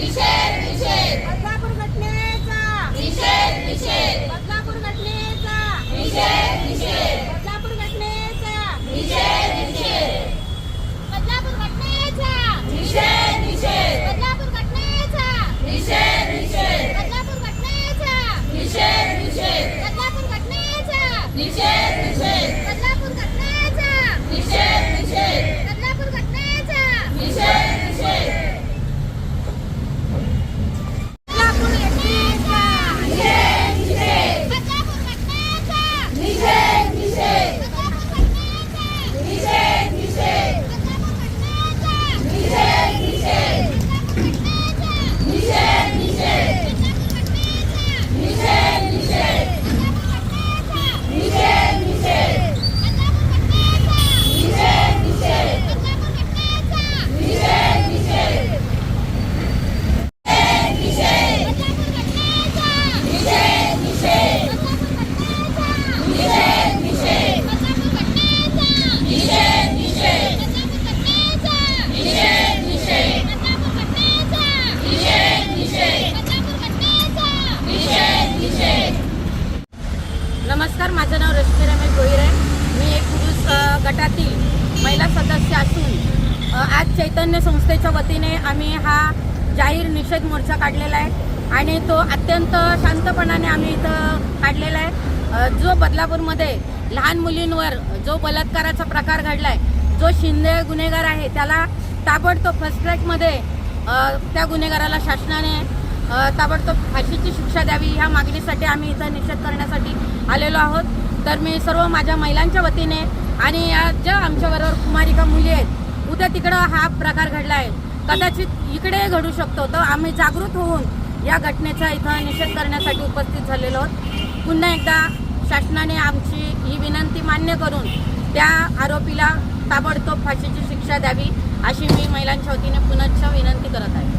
Michelle. नमस्कार माझं नाव रश्मी रमेश गोहिर. आहे मी एक पुरुष गटातील महिला सदस्य असून आज चैतन्य संस्थेच्या वतीने आम्ही हा जाहीर निषेध मोर्चा काढलेला आहे आणि तो अत्यंत शांतपणाने आम्ही इथं काढलेला आहे. जो बदलापूरमध्ये लहान मुलींवर जो बलात्काराचा प्रकार घडला आहे जो शिंदे गुन्हेगार आहे त्याला ताबडतोब फर्स्ट ट्रॅकमध्ये त्या गुन्हेगाराला शासनाने ताबडतोब फाशीची शिक्षा द्यावी ह्या मागणीसाठी आम्ही इथं निषेध करण्यासाठी आलेलो आहोत. तर मी सर्व माझ्या महिलांच्या वतीने आणि या ज्या आमच्याबरोबर कुमारिका मुली आहेत उद्या तिकडं हा प्रकार घडला आहे कदाचित इकडे घडू शकतो. तर आम्ही जागृत होऊन या घटनेचा इथं निषेध करण्यासाठी उपस्थित झालेलो आहोत. पुन्हा एकदा शासनाने आमची ही विनंती मान्य करून त्या आरोपीला ताबडतोब फाशीची शिक्षा द्यावी अशी मी महिलांच्या वतीने पुनश्च विनंती करत आहे.